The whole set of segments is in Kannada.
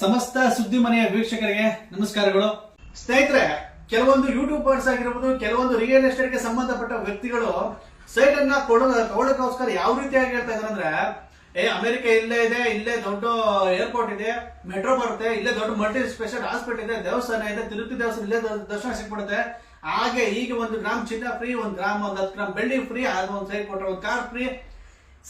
ಸಮಸ್ತ ಸುದ್ದಿ ಮನೆಯ ವೀಕ್ಷಕರಿಗೆ ನಮಸ್ಕಾರಗಳು. ಸ್ನೇಹಿತರೆ, ಕೆಲವೊಂದು ಯೂಟ್ಯೂಬರ್ಸ್ ಆಗಿರ್ಬೋದು, ಕೆಲವೊಂದು ರಿಯಲ್ ಎಸ್ಟೇಟ್ಗೆ ಸಂಬಂಧಪಟ್ಟ ವ್ಯಕ್ತಿಗಳು ಸೈಟ್ ಅನ್ನ ಕೊಡೋ ತಗೊಳ್ಳೋಕೋಸ್ಕರ ಯಾವ ರೀತಿಯಾಗಿ ಹೇಳ್ತಾ ಇದಾರೆ ಅಂದ್ರೆ, ಏ, ಅಮೆರಿಕ ಇಲ್ಲೇ ಇದೆ, ಇಲ್ಲೇ ದೊಡ್ಡ ಏರ್ಪೋರ್ಟ್ ಇದೆ ಮೆಟ್ರೋ ಬರುತ್ತೆ, ಇಲ್ಲೇ ದೊಡ್ಡ ಮಲ್ಟಿ ಸ್ಪೆಷಲ್ ಹಾಸ್ಪಿಟಲ್ ಇದೆ, ದೇವಸ್ಥಾನ ಇದೆ, ತಿರುಪತಿ ದೇವಸ್ಥಾನ ಇಲ್ಲೇ ದರ್ಶನ ಸಿಕ್ಬಿಡುತ್ತೆ. ಹಾಗೆ ಈಗ ಒಂದು ಗ್ರಾಮ್ ಚಿನ್ನ ಫ್ರೀ ಒಂದು ಗ್ರಾಮ್, ಒಂದು ಹತ್ತು ಗ್ರಾಮ್ ಬೆಳ್ಳಿ ಫ್ರೀ ಒಂದು ಸೈಟ್ ಕೊಟ್ಟರೆ ಒಂದು ಕಾರ್ ಫ್ರೀ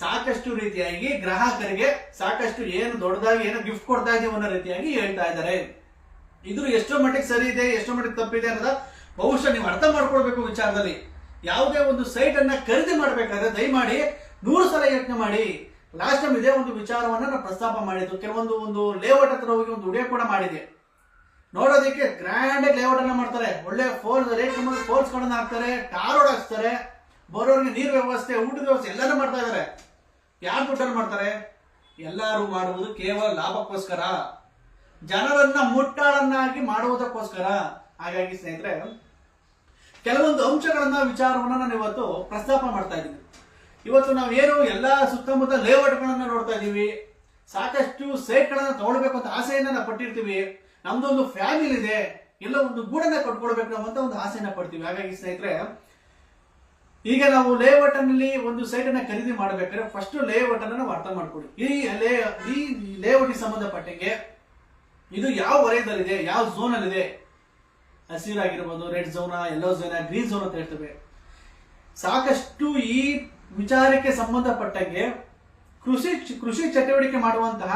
ಸಾಕಷ್ಟು ರೀತಿಯಾಗಿ ಗ್ರಾಹಕರಿಗೆ ಸಾಕಷ್ಟು ಏನು ದೊಡ್ಡದಾಗಿ ಏನು ಗಿಫ್ಟ್ ಕೊಡ್ತಾ ಇದೀವಿ ಅನ್ನೋ ರೀತಿಯಾಗಿ ಹೇಳ್ತಾ ಇದ್ದಾರೆ. ಇದು ಎಷ್ಟೋ ಮಟ್ಟಿಗೆ ಸರಿ ಇದೆ, ಎಷ್ಟೋ ಮಟ್ಟಿಗೆ ತಪ್ಪಿದೆ ಅನ್ನೋದ ಬಹುಶಃ ನೀವು ಅರ್ಥ ಮಾಡ್ಕೊಳ್ಬೇಕು ವಿಚಾರದಲ್ಲಿ. ಯಾವುದೇ ಒಂದು ಸೈಟ್ ಅನ್ನ ಖರೀದಿ ಮಾಡಬೇಕಾದ್ರೆ ದಯಮಾಡಿ ನೂರು ಸಲ ಯತ್ನ ಮಾಡಿ. ಲಾಸ್ಟ್ ಟೈಮ್ ಇದೇ ಒಂದು ವಿಚಾರವನ್ನ ನಾನು ಪ್ರಸ್ತಾಪ ಮಾಡಿದ್ದು. ಕೆಲವೊಂದು ಒಂದು ಲೇಔಟ್ ಹತ್ರ ಹೋಗಿ ಒಂದು ವಿಡಿಯೋ ಕೂಡ ಮಾಡಿದೆ ನೋಡೋದಕ್ಕೆ ಗ್ರ್ಯಾಂಡ್ ಲೇಔಟ್ ಅನ್ನ ಮಾಡ್ತಾರೆ. ಒಳ್ಳೆ ಫೋರ್ಸ್ ರೇಟ್ ಫೋರ್ಸ್ ಗಳನ್ನ ಹಾಕ್ತಾರೆ ಕಾರ್ ರೋಡ್ ಹಾಕ್ತಾರೆ ಬರೋರಿಗೆ ನೀರು ವ್ಯವಸ್ಥೆ, ಊಟದ ವ್ಯವಸ್ಥೆ ಎಲ್ಲಾನು ಮಾಡ್ತಾ ಇದಾರೆ ಯಾರು ದುಡ್ಡಲ್ಲಿ ಮಾಡ್ತಾರೆ? ಎಲ್ಲರೂ ಮಾಡುವುದು ಕೇವಲ ಲಾಭಕ್ಕೋಸ್ಕರ. ಜನರನ್ನ ಮುಟ್ಟಾಳನ್ನಾಗಿ ಮಾಡುವುದಕ್ಕೋಸ್ಕರ. ಹಾಗಾಗಿ ಸ್ನೇಹಿತರೆ, ಕೆಲವೊಂದು ಅಂಶಗಳನ್ನ ವಿಚಾರವನ್ನ ನಾನು ಇವತ್ತು ಪ್ರಸ್ತಾಪ ಮಾಡ್ತಾ ಇದ್ದೀನಿ. ಇವತ್ತು ನಾವೇನು ಎಲ್ಲ ಸುತ್ತಮುತ್ತ ಲೇಔಟ್ಗಳನ್ನ ನೋಡ್ತಾ ಇದ್ದೀವಿ. ಸಾಕಷ್ಟು ಸೇಟ್ಗಳನ್ನ ತಗೊಳ್ಬೇಕು ಅಂತ ಆಸೆಯನ್ನ ನಾವು ಪಟ್ಟಿರ್ತೀವಿ. ನಮ್ದೊಂದು ಫ್ಯಾಮಿಲಿ ಇದೆ. ಎಲ್ಲ ಒಂದು ಗೂಡನ್ನ ಕಟ್ಕೊಳ್ಬೇಕು ಅಂತ ಒಂದು ಆಸೆಯನ್ನ ಪಡ್ತೀವಿ. ಹಾಗಾಗಿ ಸ್ನೇಹಿತರೆ ಈಗ ನಾವು ಲೇಔಟ್ನಲ್ಲಿ ಒಂದು ಸೈಟ್ ಅನ್ನ ಖರೀದಿ ಮಾಡಬೇಕಾದ್ರೆ ಫಸ್ಟ್ ಲೇಔಟ್ ಅನ್ನ ನಾವು ಅರ್ಥ ಮಾಡ್ಕೊಳ್ಳಿ. ಈ ಲೇ ಈ ಲೇಔಟ್ ಸಂಬಂಧಪಟ್ಟಂಗೆ ಇದು ಯಾವ ವಲಯದಲ್ಲಿದೆ, ಯಾವ ಝೋನ್ ಅಲ್ಲಿ ಇದೆ ಹಸಿರಾಗಿರ್ಬೋದು ರೆಡ್ ಝೋನಾ ಯೆಲ್ಲೋ ಝೋನಾ ಗ್ರೀನ್ ಝೋನ್ ಅಂತ ಹೇಳ್ತೇವೆ. ಸಾಕಷ್ಟು ಈ ವಿಚಾರಕ್ಕೆ ಸಂಬಂಧಪಟ್ಟಂಗೆ ಕೃಷಿ ಕೃಷಿ ಚಟುವಟಿಕೆ ಮಾಡುವಂತಹ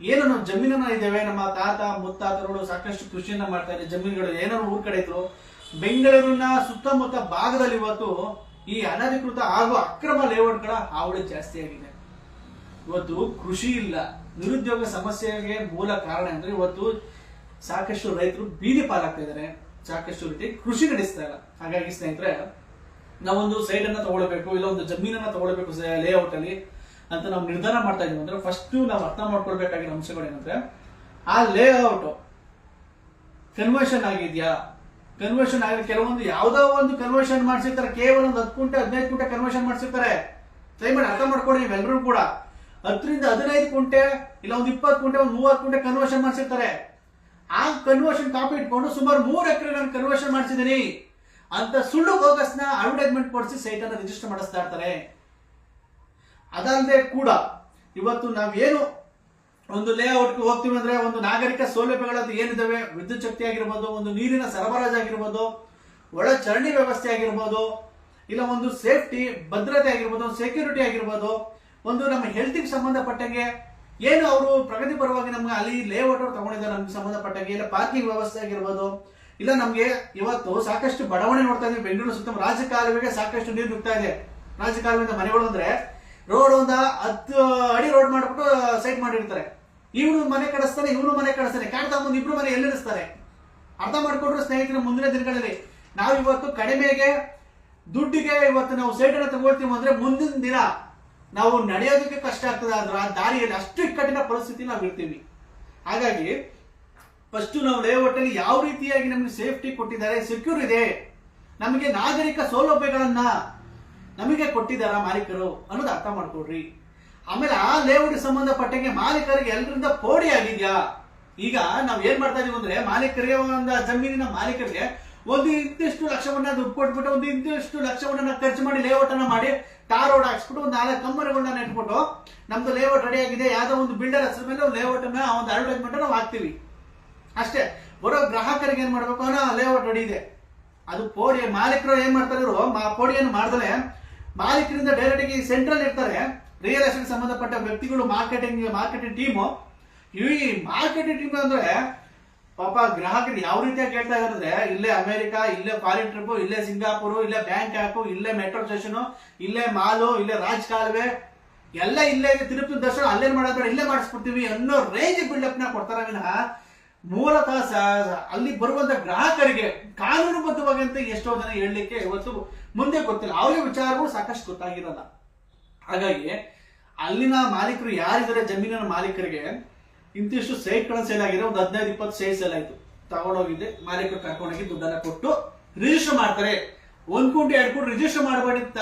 ಏನು ನಾವು ಜಮೀನನ್ನ ಇದ್ದೇವೆ, ನಮ್ಮ ತಾತ, ಮುತ್ತಾತರುಗಳು ಸಾಕಷ್ಟು ಕೃಷಿಯನ್ನ ಮಾಡ್ತಾರೆ ಜಮೀನುಗಳು ಏನಾದ್ರು ಊರ್ ಕಡೆ ಇದ್ರು ಬೆಂಗಳೂರಿನ ಸುತ್ತಮುತ್ತ ಭಾಗದಲ್ಲಿ ಇವತ್ತು ಈ ಅನಧಿಕೃತ ಹಾಗೂ ಅಕ್ರಮ ಲೇಔಟ್ಗಳ ಹಾವಳಿ ಜಾಸ್ತಿ ಆಗಿದೆ. ಇವತ್ತು ಕೃಷಿ ಇಲ್ಲ. ನಿರುದ್ಯೋಗ ಸಮಸ್ಯೆಗೆ ಮೂಲ ಕಾರಣ ಅಂದ್ರೆ ಇವತ್ತು ಸಾಕಷ್ಟು ರೈತರು ಬೀದಿ ಪಾಲಾಗ್ತಾ ಇದ್ದಾರೆ. ಸಾಕಷ್ಟು ರೀತಿ ಕೃಷಿ ನಡೆಸ್ತಾ ಇಲ್ಲ. ಹಾಗಾಗಿ ಸ್ನೇಹಿತರೆ, ನಾವೊಂದು ಸೈಡ್ ಅನ್ನ ತಗೊಳ್ಬೇಕು, ಇಲ್ಲ ಒಂದು ಜಮೀನನ್ನ ತಗೊಳ್ಬೇಕು ಲೇಔಟ್ ಅಲ್ಲಿ ಅಂತ ನಾವು ನಿರ್ಧಾರ ಮಾಡ್ತಾ ಇದೀವಿ ಅಂದ್ರೆ ಫಸ್ಟ್ ನಾವು ಅರ್ಥ ಮಾಡ್ಕೊಳ್ಬೇಕಾಗಿರೋ ಅಂಶಗಳು ಏನಂದ್ರೆ ಆ ಲೇಔಟ್ ಕನ್ವರ್ಷನ್ ಆಗಿದ್ಯಾ? ಕನ್ವರ್ಷನ್ ಆಗಿದೆ ಕೆಲವೊಂದು ಯಾವ್ದೋ ಒಂದು ಕನ್ವರ್ಷನ್ ಮಾಡಿಸಿರ್ತಾರೆ, ಕೇವಲ ಒಂದು ಹತ್ತು ಕುಂಟೆ ಹದಿನೈದು ಕುಂಟೆ ಕನ್ವರ್ಷನ್ ಮಾಡಿಸಿರ್ತಾರೆ. ದಯಮಾಡಿ ಅರ್ಥ ಮಾಡ್ಕೊಡಿ ನೀವೆಲ್ಲರೂ ಕೂಡ. ಹತ್ತರಿಂದ ಹದಿನೈದು ಕುಂಟೆ ಇಲ್ಲ ಒಂದು ಇಪ್ಪತ್ತು ಕುಂಟೆ ಒಂದು ಮೂವತ್ತು ಕುಂಟೆ ಕನ್ವರ್ಷನ್ ಮಾಡಿಸಿರ್ತಾರೆ. ಆ ಕನ್ವರ್ಷನ್ ಕಾಪಿ ಇಟ್ಕೊಂಡು ಸುಮಾರು ಮೂರು ಎಕರೆ ನಾನು ಕನ್ವರ್ಷನ್ ಮಾಡಿಸಿದ್ದೀನಿ. ಅಂತ ಸುಳ್ಳು ಬೋಗಸ್ನ ಅಡ್ವರ್ಟೈಸ್ಮೆಂಟ್ ಕೊಡಿಸಿ ಸೈಟ್ ಅನ್ನ ರಿಜಿಸ್ಟರ್ ಮಾಡಿಸ್ತಾ ಇರ್ತಾರೆ. ಅದಲ್ಲದೆ ಕೂಡ ಇವತ್ತು ನಾವೇನು ಒಂದು ಲೇಔಟ್ಗೆ ಹೋಗ್ತೀವಿ ಅಂದ್ರೆ ಒಂದು ನಾಗರಿಕ ಸೌಲಭ್ಯಗಳದ್ದು ಏನಿದಾವೆ? ವಿದ್ಯುತ್ ಶಕ್ತಿ ಆಗಿರ್ಬೋದು, ಒಂದು ನೀರಿನ ಸರಬರಾಜು ಆಗಿರ್ಬೋದು, ಒಳ ಚರಂಡಿ ವ್ಯವಸ್ಥೆ ಆಗಿರ್ಬೋದು, ಇಲ್ಲ ಒಂದು ಸೇಫ್ಟಿ ಭದ್ರತೆ ಆಗಿರ್ಬೋದು ಸೆಕ್ಯೂರಿಟಿ ಆಗಿರ್ಬೋದು, ಒಂದು ನಮ್ಮ ಹೆಲ್ತಿಗೆ ಸಂಬಂಧಪಟ್ಟಂಗೆ ಏನು ಅವರು ಪ್ರಗತಿ ಪರವಾಗಿ ನಮ್ಗೆ ಅಲ್ಲಿ ಲೇಔಟ್ ಅವ್ರು ತಗೊಂಡಿದ್ದಾರೆ ನಮ್ಗೆ ಸಂಬಂಧಪಟ್ಟಂಗೆ, ಇಲ್ಲ ಪಾರ್ಕಿಂಗ್ ವ್ಯವಸ್ಥೆ ಆಗಿರ್ಬೋದು, ಇಲ್ಲ ನಮ್ಗೆ ಇವತ್ತು ಸಾಕಷ್ಟು ಬಡಾವಣೆ ನೋಡ್ತಾ ಇದೀವಿ. ಬೆಂಗಳೂರು ಸುತ್ತ ರಾಜಕಾಲುವೆಗೆ ಸಾಕಷ್ಟು ನೀರು ನುಗ್ತಾ ಇದೆ. ರಾಜಕಾಲುವೆಯಿಂದ ಮನೆಗಳು ಅಂದ್ರೆ ರೋಡ್ ಒಂದ ಹತ್ತು ಅಡಿ ರೋಡ್ ಮಾಡ್ಬಿಟ್ಟು ಸೈಟ್ ಮಾಡಿರ್ತಾರೆ. ಇವನು ಮನೆ ಕಡಿಸ್ತಾನೆ, ಇವನು ಮನೆ ಕಡಿಸ್ತಾನೆ. ಕಾಣ್ತಾ ಮುಂದೆ ಇಬ್ರು ಮನೆ ಎಲ್ಲಿರಿಸ್ತಾರೆ? ಅರ್ಥ ಮಾಡ್ಕೊಂಡ್ರು ಸ್ನೇಹಿತರ ಮುಂದಿನ ದಿನಗಳಲ್ಲಿ. ನಾವು ಇವತ್ತು ಕಡಿಮೆಗೆ, ದುಡ್ಡಿಗೆ ಇವತ್ತು ನಾವು ಸೈಟ್ ಅನ್ನ ತಗೊಳ್ತೀವಿ ಅಂದ್ರೆ ಮುಂದಿನ ದಿನ ನಾವು ನಡೆಯೋದಕ್ಕೆ ಕಷ್ಟ ಆಗ್ತದೆ. ಆದ್ರೆ ಆ ದಾರಿಯಲ್ಲಿ ಅಷ್ಟು ಇಕ್ಕಟ್ಟಿನ ಪರಿಸ್ಥಿತಿ ನಾವು ಇರ್ತೀವಿ. ಹಾಗಾಗಿ ಫಸ್ಟ್ ನಾವು ಲೇಔಟ್ ಅಲ್ಲಿ ಯಾವ ರೀತಿಯಾಗಿ ನಮಗೆ ಸೇಫ್ಟಿ ಕೊಟ್ಟಿದ್ದಾರೆ ಸೆಕ್ಯೂರ್ ಇದೆ. ನಮಗೆ ನಾಗರಿಕ ಸೌಲಭ್ಯಗಳನ್ನ ನಮಗೆ ಕೊಟ್ಟಿದ್ದಾರ ಮಾಲೀಕರು ಅನ್ನೋದು ಅರ್ಥ ಮಾಡ್ಕೊಡ್ರಿ ಆಮೇಲೆ ಆ ಲೇಔಟ್ ಸಂಬಂಧಪಟ್ಟಂಗೆ ಮಾಲೀಕರಿಗೆ ಎಲ್ಲರಿಂದ ಪೋಡಿ ಆಗಿದ್ಯಾ? ಈಗ ನಾವ್ ಏನ್ ಮಾಡ್ತಾ ಇದೀವಿ ಅಂದ್ರೆ ಮಾಲೀಕರಿಗೆ ಒಂದು ಜಮೀನಿನ ಮಾಲೀಕರಿಗೆ ಒಂದು ಇಂತಿಷ್ಟು ಲಕ್ಷವನ್ನ ದುಡ್ಡು ಕೊಟ್ಬಿಟ್ಟು ಒಂದು ಇಂತಿಷ್ಟು ಲಕ್ಷವನ್ನ ಖರ್ಚು ಮಾಡಿ ಲೇಔಟ್ ಅನ್ನ ಮಾಡಿ ಟಾರ್ ರೋಡ್ ಹಾಕ್ಸ್ಬಿಟ್ಟು ಒಂದು ನಾಲ್ಕು ಕಂಬರಿಗಳನ್ನ ನೆಟ್ಬಿಟ್ಟು ನಮ್ದು ಲೇಔಟ್ ರೆಡಿ ಆಗಿದೆ, ಯಾವ್ದೋ ಒಂದು ಬಿಲ್ಡರ್ ಹೆಸರು ಮೇಲೆ ಲೇಔಟ್ ಅನ್ನ ಒಂದು ಅಡ್ವರ್ಟೈಸ್ಮೆಂಟ್ ನಾವು ಹಾಕ್ತಿವಿ. ಅಷ್ಟೇ, ಬರೋ ಗ್ರಾಹಕರಿಗೆ ಏನ್ ಮಾಡ್ಬೇಕು? ಅನ್ನೋ ಲೇಔಟ್ ರೆಡಿ ಇದೆ. ಅದು ಪೋಡಿ ಮಾಲೀಕರು ಏನ್ ಮಾಡ್ತಾ ಇದ್ರು? ಪೋಡಿಯನ್ನು ಮಾಡ್ದಲೆ ಮಾಲೀಕರಿಂದ ಡೈರೆಕ್ಟ್ ಆಗಿ ಸೆಂಟ್ರಲ್ ಇರ್ತಾರೆ. ರಿಯಲ್ ಎಸ್ಟೇಟ್ ಸಂಬಂಧಪಟ್ಟ ವ್ಯಕ್ತಿಗಳು ಮಾರ್ಕೆಟಿಂಗ್ ಮಾರ್ಕೆಟಿಂಗ್ ಟೀಮು ಈ ಮಾರ್ಕೆಟಿಂಗ್ ಟೀಮ್ ಅಂದ್ರೆ ಪಾಪ ಗ್ರಾಹಕರು ಯಾವ ರೀತಿಯಾಗಿ ಕೇಳ್ತಾ ಇದ್ದಾರೆ ಇಲ್ಲೇ ಅಮೆರಿಕ, ಇಲ್ಲೇ ಫಾರಿನ್ ಟ್ರಿಪ್ ಇಲ್ಲೇ ಸಿಂಗಾಪುರ್, ಇಲ್ಲೇ ಬ್ಯಾಂಕ್ ಆಪ್ ಇಲ್ಲೇ ಮೆಟ್ರೋ ಸ್ಟೇಷನ್ ಇಲ್ಲೇ ಮಾಲು, ಇಲ್ಲೇ ರಾಜ್ ಕಾಲುವೆ ಎಲ್ಲ ಇಲ್ಲೇ ತಿರುಪತಿ ದರ್ಶನ ಅಲ್ಲೇನ್ ಮಾಡೋದ್ರೆ ಇಲ್ಲೇ ಮಾಡಿಸ್ಬಿಡ್ತೀವಿ ಅನ್ನೋ ರೇಂಜ್ ಬಿಲ್ಡಪ್ನ ಕೊಡ್ತಾರ ವಿನಃ ಮೂಲತಃ ಅಲ್ಲಿ ಬರುವಂತ ಗ್ರಾಹಕರಿಗೆ ಕಾನೂನುಬದ್ಧವಾಗಿ ಅಂತ ಎಷ್ಟೋ ಜನ ಹೇಳಲಿಕ್ಕೆ ಇವತ್ತು ಮುಂದೆ ಗೊತ್ತಿಲ್ಲ. ಅವ್ರಿಗೆ ವಿಚಾರಗಳು ಸಾಕಷ್ಟು ಗೊತ್ತಾಗಿರಲ್ಲ. ಹಾಗಾಗಿ ಅಲ್ಲಿನ ಮಾಲೀಕರು ಯಾರಿದ್ದಾರೆ, ಜಮೀನಿನ ಮಾಲೀಕರಿಗೆ ಇಂತಿಷ್ಟು ಸೈಟ್ಗಳ ಸೇಲ್ ಆಗಿದೆ ಒಂದು ಹದಿನೈದು, ಇಪ್ಪತ್ತು ಸೈಟ್ ಸೇಲ್ ಆಯ್ತು. ತಗೊಂಡೋಗಿದ್ದೆ, ಮಾಲೀಕರು ಕರ್ಕೊಂಡೋಗಿ ದುಡ್ಡನ್ನ ಕೊಟ್ಟು ರಿಜಿಸ್ಟರ್ ಮಾಡ್ತಾರೆ. ಒಂದ್ ಕೋಟಿ ಎರಡು ಕೋಟಿ ರಿಜಿಸ್ಟರ್ ಮಾಡಬೇಡಿತ್ತ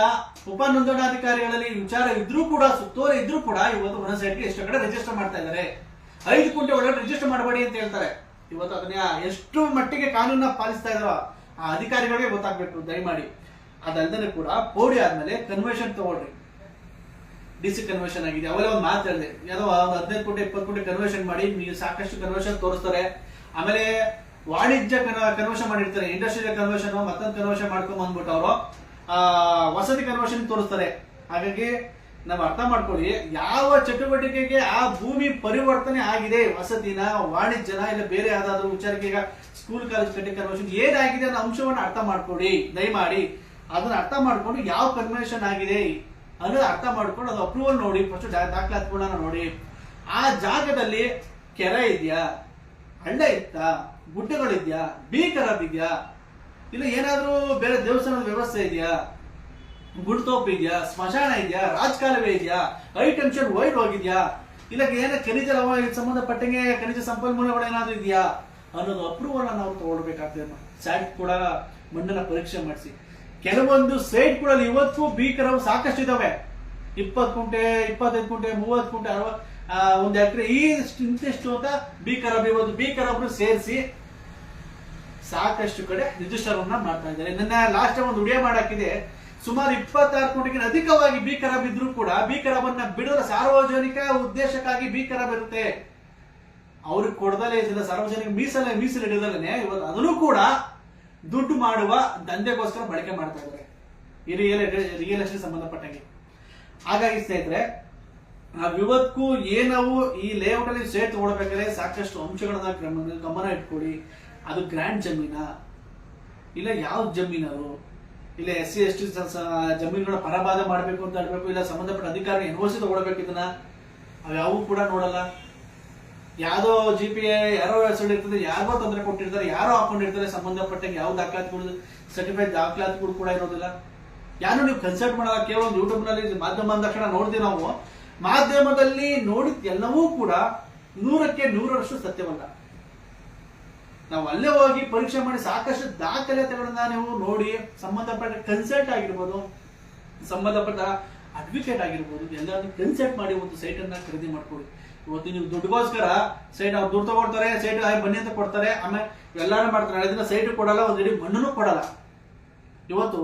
ಉಪ ನೋಂದಣಾಧಿಕಾರಿಗಳಲ್ಲಿ ವಿಚಾರ ಇದ್ರೂ ಕೂಡ ಸುತ್ತೋರೆ ಇದ್ರೂ ಕೂಡ ಇವತ್ತು ಒಂದೊಂದು ಸೈಟ್ಗೆ ಎಷ್ಟೋ ಕಡೆ ರಿಜಿಸ್ಟರ್ ಮಾಡ್ತಾ ಇದ್ದಾರೆ. ಐದು ಕುಂಟೆ ಒಳಗಡೆ ರಿಜಿಸ್ಟರ್ ಮಾಡಬೇಡಿ ಅಂತ ಹೇಳ್ತಾರೆ. ಇವತ್ತು ಅದನ್ನ ಎಷ್ಟು ಮಟ್ಟಿಗೆ ಕಾನೂನ ಪಾಲಿಸ್ತಾ ಇದಾರೋ ಆ ಅಧಿಕಾರಿಗಳಿಗೆ ಗೊತ್ತಾಗ್ಬೇಕು, ದಯಮಾಡಿ. ಅದಲ್ದೇ ಕೂಡ ಪೋಡಿ ಆದ್ಮೇಲೆ ಕನ್ವರ್ಷನ್ ತಗೊಳ್ರಿ. ಡಿ ಸಿ ಕನ್ವರ್ಷನ್ ಆಗಿದೆ. ಅವೆಲ್ಲ ಒಂದು ಮಾತು ಹೇಳಿದೆ. ಯಾರೋ ಒಂದು ಹದಿನೈದು ಕೋಟಿ, ಇಪ್ಪತ್ತು ಕೋಟಿ ಕನ್ವರ್ಷನ್ ಮಾಡಿ, ನೀವು ಸಾಕಷ್ಟು ಕನ್ವರ್ಷನ್ ತೋರಿಸ್ತಾರೆ. ಆಮೇಲೆ ವಾಣಿಜ್ಯ ಕನ್ವರ್ಷನ್ ಮಾಡಿರ್ತಾರೆ. ಇಂಡಸ್ಟ್ರಿಯಲ್ ಕನ್ವರ್ಷನ್ ಮತ್ತೊಂದು ಕನ್ವರ್ಷನ್ ಮಾಡ್ಕೊಂಡ್ ಬಂದ್ಬಿಟ್ಟು ಅವರು ವಸತಿ ಕನ್ವರ್ಷನ್ ತೋರಿಸ್ತಾರೆ. ಹಾಗಾಗಿ ನಾವು ಅರ್ಥ ಮಾಡ್ಕೊಳ್ಳಿ, ಯಾವ ಚಟುವಟಿಕೆಗೆ ಆ ಭೂಮಿ ಪರಿವರ್ತನೆ ಆಗಿದೆ, ವಸತಿನ, ವಾಣಿಜ್ಯನ, ಇಲ್ಲ ಬೇರೆ ಯಾವ್ದಾದ್ರು ವಿಚಾರಕ್ಕೆ ಸ್ಕೂಲ್ ಕಾಲೇಜ್ ಕಟ್ಟಿ ಕನ್ವರ್ಷನ್ ಏನಾಗಿದೆ ಅನ್ನೋ ಅಂಶವನ್ನು ಅರ್ಥ ಮಾಡ್ಕೊಳ್ಳಿ. ದಯಮಾಡಿ ಅದನ್ನ ಅರ್ಥ ಮಾಡ್ಕೊಂಡು ಯಾವ ಕನ್ವರ್ಷನ್ ಆಗಿದೆ ಅನ್ನೋದು ಅರ್ಥ ಮಾಡ್ಕೊಂಡು ಅದು ಅಪ್ರೂವಲ್ ನೋಡಿ ಫಸ್ಟ್ ದಾಖಲಾತಿಗಳನ್ನ ನೋಡಿ. ಆ ಜಾಗದಲ್ಲಿ ಕೆರೆ ಇದೆಯಾ? ಹಳ್ಳ ಇತ್ತಾ? ಗುಡ್ಡಗಳಿದ್ಯಾ? ಬೀಕರ ಇದೆಯಾ ಇಲ್ಲ ಏನಾದ್ರೂ ಬೇರೆ ದೇವಸ್ಥಾನದ ವ್ಯವಸ್ಥೆ ಇದೆಯಾ? ಗುಡ್ತೋಪ್ ಇದೆಯಾ? ಸ್ಮಶಾನ ಇದೆಯಾ? ರಾಜಕಾಲವೇ ಇದೆಯಾ? ಹೈ ಟೆನ್ಷನ್ ವೈಡ್ ಹೋಗಿದ್ಯಾ? ಇಲ್ಲ ಏನ ಖನಿಜ ಲವ ಸಂಬಂಧಪಟ್ಟಂಗೆ ಖನಿಜ ಸಂಪನ್ಮೂಲಗಳು ಏನಾದ್ರು ಇದೆಯಾ? ಅನ್ನೋದು ಅಪ್ರೂವಲ್ ನಾವು ತಗೊಳ್ಬೇಕಾಗ್ತದೆ ಸ್ಯಾಟ್ ಕೂಡ ಮಣ್ಣನ್ನ ಪರೀಕ್ಷೆ ಮಾಡಿಸಿ. ಕೆಲವೊಂದು ಸೈಟ್ ಕೂಡ ಇವತ್ತು ಭೀಕರವು ಸಾಕಷ್ಟು ಇದಾವೆ. ಇಪ್ಪತ್ತು ಕುಂಟೆ, ಇಪ್ಪತ್ತೈದು ಕುಂಟೆ, ಮೂವತ್ತು ಕುಂಟೆ ಅರವತ್ ಒಂದು ಎಕರೆ ಈ ಇಂತಿಷ್ಟು ಅಂತ ಭೀಕರ ಇವತ್ತು ಭೀಕರಬ್ರು ಸೇರಿಸಿ ಸಾಕಷ್ಟು ಕಡೆ ರಿಜಿಸ್ಟರ್ ಮಾಡ್ತಾ ಇದ್ದಾರೆ. ನನ್ನ ಲಾಸ್ಟ್ ಟೈಮ್ ಒಂದು ಉಡಿಯ ಮಾಡಾಕಿದೆ. ಸುಮಾರು ಇಪ್ಪತ್ತಾರು ಕೋಟಿಗಿಂತ ಅಧಿಕವಾಗಿ ಭೀಕರ ಬಿದ್ರು ಕೂಡ ಭೀಕರವನ್ನ ಬಿಡೋದ ಸಾರ್ವಜನಿಕ ಉದ್ದೇಶಕ್ಕಾಗಿ ಭೀಕರ ಬರುತ್ತೆ. ಅವ್ರಿಗೆ ಕೊಡದಲೇ ಇದ್ದ ಸಾರ್ವಜನಿಕ ಮೀಸಲೇ ಮೀಸಲು ಹಿಡಿದಲೇ ಇವತ್ತು ಅದನ್ನು ಕೂಡ ದುಡ್ಡು ಮಾಡುವ ದಂಧೆಗೋಸ್ಕರ ಬಳಕೆ ಮಾಡ್ತಾ ಇದ್ದಾರೆ. ಈ ರಿಯಲ್ ರಿಯಲ್ ಎಸ್ಟೇಟ್ ಸಂಬಂಧಪಟ್ಟಂಗೆ. ಹಾಗಾಗಿ ಸ್ನೇಹಿತರೆ ಇವತ್ತು ಏನವು ಈ ಲೇಔಟ್ ಅಲ್ಲಿ ಸ್ಟೇಟ್ ತಗೊಳ್ಬೇಕಾದ್ರೆ ಸಾಕಷ್ಟು ಅಂಶಗಳನ್ನ ಗಮನ ಗಮನ ಇಟ್ಕೊಳ್ಳಿ. ಅದು ಗ್ರ್ಯಾಂಡ್ ಜಮೀನ? ಇಲ್ಲ ಯಾವ ಜಮೀನರು ಇಲ್ಲ ಎಸ್ ಸಿ ಎಸ್ ಟಿ ಜಮೀನುಗಳ ಪರಭಾಗ ಮಾಡಬೇಕು ಅಂತ ಹೇಳ್ಬೇಕು, ಇಲ್ಲ ಸಂಬಂಧಪಟ್ಟ ಅಧಿಕಾರಿ ಎನ್ ಸಿ ತಗೊಳ್ಬೇಕು ಇದನ್ನ ಅವ್ಯಾವೂ ಕೂಡ ನೋಡಲ್ಲ. ಯಾವ್ದೋ ಜಿ ಪಿ ಯಾರೋ ಹೆಸರು ಇರ್ತದೆ ಯಾರೋ ತೊಂದರೆ ಕೊಟ್ಟಿರ್ತಾರೆ, ಯಾರೋ ಹಾಕೊಂಡಿರ್ತಾರೆ ಸಂಬಂಧಪಟ್ಟಂಗೆ ಯಾವ ದಾಖಲಾತಿಗಳು ಸರ್ಟಿಫೈಡ್ ದಾಖಲಾತಿಗಳು ಕೂಡ ಇರೋದಿಲ್ಲ. ಯಾರು ನೀವು ಕನ್ಸಲ್ಟ್ ಮಾಡಲ್ಲ, ಕೇವಲ ಒಂದು ಯೂಟ್ಯೂಬ್ನಲ್ಲಿ ಮಾಧ್ಯಮ ಅಂದ ತಕ್ಷಣ ನೋಡ್ತೀವಿ ನಾವು. ಮಾಧ್ಯಮದಲ್ಲಿ ನೋಡಿದ ಎಲ್ಲವೂ ಕೂಡ ನೂರಕ್ಕೆ ನೂರರಷ್ಟು ಸತ್ಯವಲ್ಲ. ನಾವು ಅಲ್ಲೇ ಹೋಗಿ ಪರೀಕ್ಷೆ ಮಾಡಿ ಸಾಕಷ್ಟು ದಾಖಲಾತಿಗಳನ್ನ ನೀವು ನೋಡಿ, ಸಂಬಂಧಪಟ್ಟ ಕನ್ಸಲ್ಟ್ ಆಗಿರ್ಬೋದು, ಸಂಬಂಧಪಟ್ಟ ಅಡ್ವೊಕೇಟ್ ಆಗಿರ್ಬೋದು ಎಲ್ಲರನ್ನು ಕನ್ಸಲ್ಟ್ ಮಾಡಿ ಒಂದು ಸೈಟ್ ಖರೀದಿ ಮಾಡ್ಕೊಳ್ಳಿ ಇವತ್ತು ನೀವು ದುಡ್ಡುಗೋಸ್ಕರ ಸೈಟ್ ಅವ್ರು ದುಡ್ಡು ತಗೊಡ್ತಾರೆ ಸೈಟ್ ಬನ್ನಿ ಅಂತ ಕೊಡ್ತಾರೆ, ಆಮೇಲೆ ಎಲ್ಲಾನು ಮಾಡ್ತಾರೆ. ಅದನ್ನ ಸೈಟ್ ಕೊಡಲ್ಲ, ಒಂದ್ ಇಡೀ ಮಣ್ಣನ್ನು ಕೊಡಲ್ಲ. ಇವತ್ತು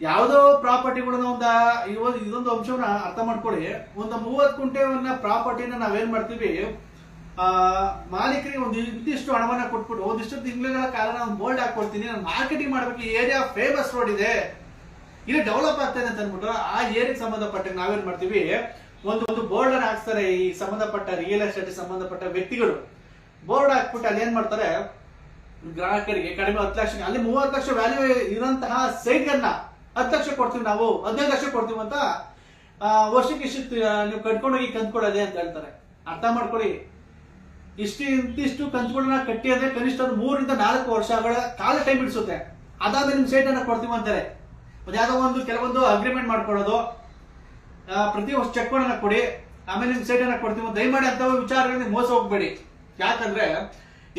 ಯಾವುದೋ ಪ್ರಾಪರ್ಟಿಗಳನ್ನ ಒಂದ ಇವತ್ತು ಇದೊಂದು ಅಂಶವನ್ನ ಅರ್ಥ ಮಾಡ್ಕೊಳ್ಳಿ ಒಂದು ಮೂವತ್ತು ಕುಂಟೆವನ್ನ ಪ್ರಾಪರ್ಟಿನ ನಾವೇನ್ ಮಾಡ್ತೀವಿ ಮಾಲೀಕರಿಗೆ ಒಂದು ಇಂತಿಷ್ಟು ಹಣವನ್ನ ಕೊಟ್ಬಿಟ್ಟು ಒಂದಿಷ್ಟು ತಿಂಗಳ ಕಾಲ ನಾನು ಬೋಲ್ಡ್ ಹಾಕೊಡ್ತೀನಿ ನಾನು ಮಾರ್ಕೆಟಿಂಗ್ ಮಾಡ್ಬೇಕು, ಈ ಏರಿಯಾ ಫೇಮಸ್ ರೋಡ್ ಇದೆ. ಇಲ್ಲಿ ಡೆವಲಪ್ ಆಗ್ತಾ ಇದೆ ಅಂತ ಅಂದ್ಬಿಟ್ಟು ಆ ಏರಿಯಾಗೆ ಸಂಬಂಧಪಟ್ಟ ನಾವೇನ್ ಮಾಡ್ತೀವಿ? ಒಂದು ಒಂದು ಬೋರ್ಡ್ ಅನ್ನ ಹಾಕ್ತಾರೆ ಈ ಸಂಬಂಧಪಟ್ಟ ರಿಯಲ್ ಎಸ್ಟೇಟ್ ಸಂಬಂಧಪಟ್ಟ ವ್ಯಕ್ತಿಗಳು. ಬೋರ್ಡ್ ಹಾಕ್ಬಿಟ್ಟು ಅಲ್ಲಿ ಏನ್ ಮಾಡ್ತಾರೆ? ಗ್ರಾಹಕರಿಗೆ ಕಡಿಮೆ ಹತ್ತು ಲಕ್ಷ ಅಲ್ಲಿ ಮೂವತ್ತು ಲಕ್ಷ ವ್ಯಾಲ್ಯೂ ಇರುವಂತಹ ಸೈಟ್ ಅನ್ನ ಹತ್ತು ಲಕ್ಷ ಕೊಡ್ತೀವಿ ನಾವು, ಹದಿನೈದು ಲಕ್ಷ ಕೊಡ್ತೀವಿ ಅಂತ ವರ್ಷಕ್ಕೆ ಇಷ್ಟು ನೀವು ಕಟ್ಕೊಂಡೋಗಿ ಕಂದ್ಕೊಡದೆ ಅಂತ ಹೇಳ್ತಾರೆ. ಅರ್ಥ ಮಾಡ್ಕೊಳ್ಳಿ. ಇಷ್ಟು ಇಂತಿಷ್ಟು ಕಂಚುಗಳನ್ನ ಅಂದ್ರೆ ಕನಿಷ್ಠ ಒಂದು ಮೂರರಿಂದ ನಾಲ್ಕು ವರ್ಷಗಳ ಕಾಲ ಟೈಮ್ ಇಡಿಸುತ್ತೆ ಅದಾದ ನಿಮ್ ಸೈಟ್ ಅನ್ನ ಕೊಡ್ತೀವಿ ಅಂತಾರೆ ಯಾವ್ದೋ ಒಂದು ಕೆಲವೊಂದು ಅಗ್ರಿಮೆಂಟ್ ಮಾಡ್ಕೊಳ್ಳೋದು. ಪ್ರತಿ ವರ್ಷ ಚೆಕ್ ಕೊಡಿ. ಆಮೇಲೆ ನಿಮ್ ಸೈಟ್ ಅನ್ನ ಕೊಡ್ತೀವಿ ದಯಮಾಡಿ ಅಂತ ವಿಚಾರಗಳಿಗೆ ಮೋಸ ಹೋಗ್ಬೇಡಿ. ಯಾಕಂದ್ರೆ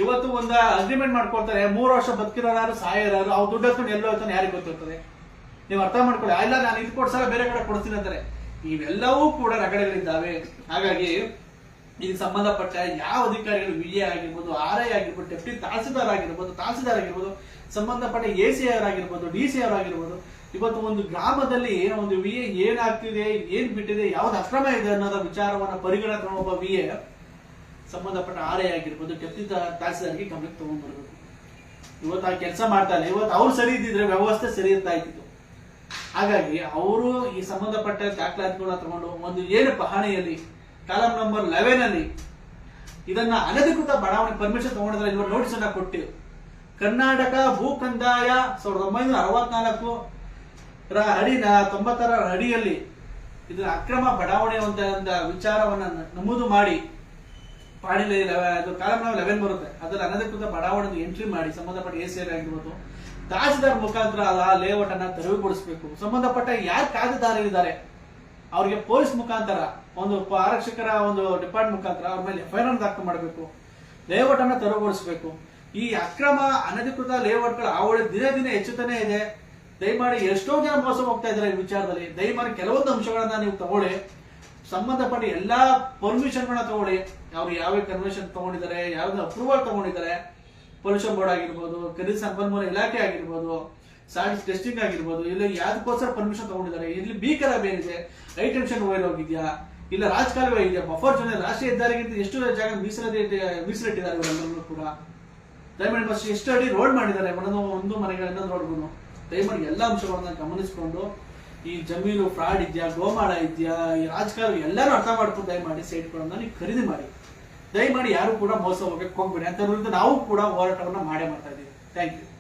ಇವತ್ತು ಒಂದು ಅಗ್ರಿಮೆಂಟ್ ಮಾಡ್ಕೊಳ್ತಾರೆ ಮೂರು ವರ್ಷ ಬದುಕಿರೋರು ಸಾಯಿರೋರು, ಅವ್ರು ದುಡ್ಡು ಹತ್ಕೊಂಡು ಎಲ್ಲೋ ಹೋಗ್ತಾನೆ, ಯಾರಿಗೆ ಗೊತ್ತಿರ್ತದೆ? ನೀವು ಅರ್ಥ ಮಾಡ್ಕೊಳ್ಳಿ. ಇಲ್ಲ, ನಾನು ಇದು ಕೊಡ್ಸಲ್ಲ ಬೇರೆ ಕಡೆ ಕೊಡ್ತೀನಿ ಅಂತಾರೆ. ಇವೆಲ್ಲವೂ ಕೂಡ ರಗಡೆಗಳಿದ್ದಾವೆ ಹಾಗಾಗಿ ಇದಕ್ಕೆ ಸಂಬಂಧಪಟ್ಟ ಯಾವ ಅಧಿಕಾರಿಗಳು ವಿ ಎ ಆಗಿರ್ಬೋದು ಆರ್ ಐ ಆಗಿರ್ಬೋದು ಡೆಪ್ಟಿ ತಹಸೀಲ್ದಾರ್ ಆಗಿರ್ಬೋದು ತಹಸೀಲ್ದಾರ್ ಆಗಿರ್ಬೋದು, ಸಂಬಂಧಪಟ್ಟ ಎ ಸಿ ಆರ್ ಆಗಿರ್ಬೋದು ಡಿ ಸಿ ಆರ್ ಆಗಿರ್ಬೋದು, ಇವತ್ತು ಒಂದು ಗ್ರಾಮದಲ್ಲಿ ಒಂದು ವಿ ಎ ಏನಾಗ್ತಿದೆ, ಏನ್ ಬಿಟ್ಟಿದೆ, ಯಾವ್ದು ಅಕ್ರಮ ಇದೆ ಅನ್ನೋದ ವಿಚಾರವನ್ನ ಪರಿಗಣನೆ ಒಬ್ಬ ವಿ ಎ ಸಂಬಂಧಪಟ್ಟ ಆರ್ ಐ ಆಗಿರ್ಬೋದು ಡೆಪ್ಟಿ ತಹಸೀಲ್ದಾರ್ಗೆ ಗಮನಕ್ಕೆ ತಗೊಂಡ್ಬರ್ಬೇಕು ಇವತ್ತು ಆ ಕೆಲಸ ಮಾಡ್ತಾ ಇವತ್ತು ಅವ್ರು ಸರಿ ಇದ್ದಿದ್ರೆ ವ್ಯವಸ್ಥೆ ಸರಿ ಇರ್ತಾ ಇತ್ತು ಹಾಗಾಗಿ ಅವರು ಈ ಸಂಬಂಧಪಟ್ಟ ದಾಖಲಾತಿಗಳನ್ನ ತಗೊಂಡು ಒಂದು ಏನು ಪಹಣಿಯಲ್ಲಿ ಕಾಲಂ ನಂಬರ್ ಲೆವೆನ್ ಅಲ್ಲಿ ಇದನ್ನ ಅನಧಿಕೃತ ಬಡಾವಣೆ ಪರ್ಮಿಷನ್ ತಗೊಂಡಿದ್ರೆ ಇವರು ನೋಟಿಸ್ ಅನ್ನ ಕೊಟ್ಟು ಕರ್ನಾಟಕ ಭೂ ಕಂದಾಯ ಸಾವಿರದ ಒಂಬೈನೂರ ಅರವತ್ನಾಲ್ಕು ರ ಅಡಿ ತೊಂಬತ್ತರ ಅಡಿಯಲ್ಲಿ ಇದನ್ನ ಅಕ್ರಮ ಬಡಾವಣೆ ಅಂತ ವಿಚಾರವನ್ನ ನಮೂದು ಮಾಡಿ. ಪಾಡಿಲಿ ಕಾಲಂ ನಂಬರ್ ಲೆವೆನ್ ಬರುತ್ತೆ. ಅದರಲ್ಲಿ ಅನಧಿಕೃತ ಬಡಾವಣೆ ಎಂಟ್ರಿ ಮಾಡಿ, ಸಂಬಂಧಪಟ್ಟ ಎ ಸಿ ಆಗಿರ್ಬೋದು. ತಹಸೀಲ್ದಾರ್ ಮುಖಾಂತರ ಆ ಲೇಔಟ್ ಅನ್ನ ತೆರವುಗೊಳಿಸಬೇಕು. ಸಂಬಂಧಪಟ್ಟ ಯಾರು ಕಾಯ್ದೆದಾರರಿದ್ದಾರೆ ಅವ್ರಿಗೆ ಪೊಲೀಸ್ ಮುಖಾಂತರ, ಒಂದು ಆರಕ್ಷಕರ ಒಂದು ಡಿಪಾರ್ಟ್ಮೆಂಟ್ ಮುಖಾಂತರ ಅವ್ರ ಮೇಲೆ ಎಫ್ ಐ ಆರ್ ದಾಖಲು ಮಾಡಬೇಕು. ಲೇಔಟ್ ಅನ್ನ ತೆರವುಗೊಳಿಸಬೇಕು. ಈ ಅಕ್ರಮ, ಅನಧಿಕೃತ ಲೇಔಟ್ಗಳ ಆವಳಿ ದಿನೇ ದಿನೇ ಹೆಚ್ಚುತ್ತಾನೆ ಇದೆ. ದಯಮಾಡಿ ಎಷ್ಟೋ ಜನ ಮೋಸ ಹೋಗ್ತಾ ಇದ್ದಾರೆ ಈ ವಿಚಾರದಲ್ಲಿ. ದಯಮಾಡಿ ಕೆಲವೊಂದು ಅಂಶಗಳನ್ನ ನೀವು ತಗೊಳ್ಳಿ. ಸಂಬಂಧಪಟ್ಟ ಎಲ್ಲಾ ಪರ್ಮಿಷನ್ಗಳನ್ನ ತಗೊಳ್ಳಿ. ಅವ್ರು ಯಾವ ಕನ್ವೆನ್ಷನ್ ತಗೊಂಡಿದ್ದಾರೆ ಯಾವ್ದು ಅಪ್ರೂವಲ್ ತಗೊಂಡಿದ್ದಾರೆ. ಪೊಲ್ಯೂಷನ್ ಬೋರ್ಡ್ ಆಗಿರ್ಬೋದು ಖನಿಜ ಸಂಪನ್ಮೂಲ ಇಲಾಖೆ ಆಗಿರ್ಬೋದು. ಸಾಯಿಲ್ ಟೆಸ್ಟಿಂಗ್ ಆಗಿರ್ಬೋದು, ಇಲ್ಲ ಯಾವ್ದಕ್ಕೋಸ್ಕರ ಪರ್ಮಿಷನ್ ತಗೊಂಡಿದ್ದಾರೆ, ಇಲ್ಲಿ ಭೀಕರ ಬೇರಿದೆ ಹೈ ಟೆನ್ಷನ್ ವೈರ್ ಹೋಗಿದ್ಯಾ, ಇಲ್ಲ ರಾಜಕಾಲುವೆ ಇದೆಯಾ ಬಫರ್ ಜೋನ್ ರಾಷ್ಟ್ರೀಯ ಹೆದ್ದಾರಿಗಿಂತ ಎಷ್ಟು ಜಾಗ ಮೀಸಲಾತಿ ಮೀಸಲಿಟ್ಟಿದ್ದಾರೆ ಇವರೆಲ್ಲರೂ ಕೂಡ. ದಯಮಾಡಿ ಬಸ್ ಎಷ್ಟು ಅಡಿ ರೋಡ್ ಮಾಡಿದ್ದಾರೆ ಮನೋ ಒಂದು ಮನೆಗಳ ರೋಡ್ಗೂ ದಯಮಾಡಿ ಎಲ್ಲ ಅಂಶಗಳನ್ನ ಗಮನಿಸಿಕೊಂಡು, ಈ ಜಮೀನು ಫ್ರಾಡ್ ಇದೆಯಾ, ಗೋಮಾಳ ಇದೆಯಾ, ಈ ರಾಜಕಾರಣ ಎಲ್ಲರೂ ಅರ್ಥ ಮಾಡ್ಕೊಂಡು ದಯಮಾಡಿ ಸೈಟ್ಗಳನ್ನ ನೀವು ಖರೀದಿ ಮಾಡಿ. ದಯಮಾಡಿ ಯಾರು ಕೂಡ ಮೋಸ ಹೋಗಕ್ಕೆ ಹೋಗ್ಬೇಡಿ ಅಂತ ನಾವು ಕೂಡ ಹೋರಾಟವನ್ನ ಮಾಡೇ ಮಾಡ್ತಾ ಇದ್ದೀವಿ. Thank you